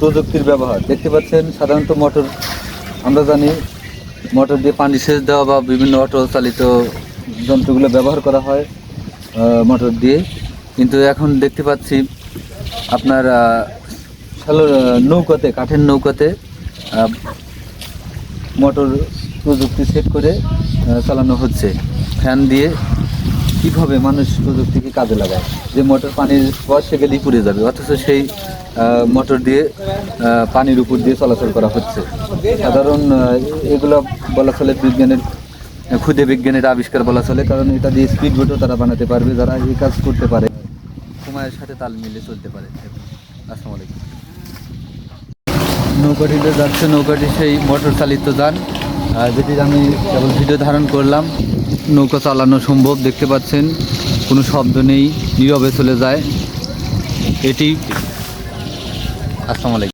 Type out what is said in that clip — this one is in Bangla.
প্রযুক্তির ব্যবহার। দেখতে পাচ্ছেন, সাধারণত মোটর, আমরা জানি মোটর দিয়ে পানি সেচ দেওয়া বা বিভিন্ন অটো চালিত যন্ত্রগুলো ব্যবহার করা হয় মোটর দিয়ে। কিন্তু এখন দেখতে পাচ্ছি আপনার নৌকাতে, কাঠের নৌকাতে মোটর প্রযুক্তি সেট করে চালানো হচ্ছে। ফ্যান দিয়ে কীভাবে মানুষ প্রযুক্তিকে কাজে লাগায়? যে মোটর পানির পর সেগুলি পুড়ে যাবে, অথচ সেই মোটর দিয়ে পানির উপর দিয়ে চলাচল করা হচ্ছে। সাধারণ এগুলো বলা চলে বিজ্ঞানের, ক্ষুদে বিজ্ঞানের আবিষ্কার বলা চলে, কারণ এটা দিয়ে স্পিড বোটও তারা বানাতে পারবে, যারা এই কাজ করতে পারে। সময়ের সাথে তাল মিলে চলতে পারে। আসসালামু আলাইকুম। নৌকাটিতে যাচ্ছে, নৌকাটি সেই মোটর চালিত যান। যেটির আমি কেবল ভিডিও ধারণ করলাম। নৌকা চালানো সম্ভব, দেখতে পাচ্ছেন। কোনো শব্দ নেই, নীরবে চলে যায়। এটি আসসালামু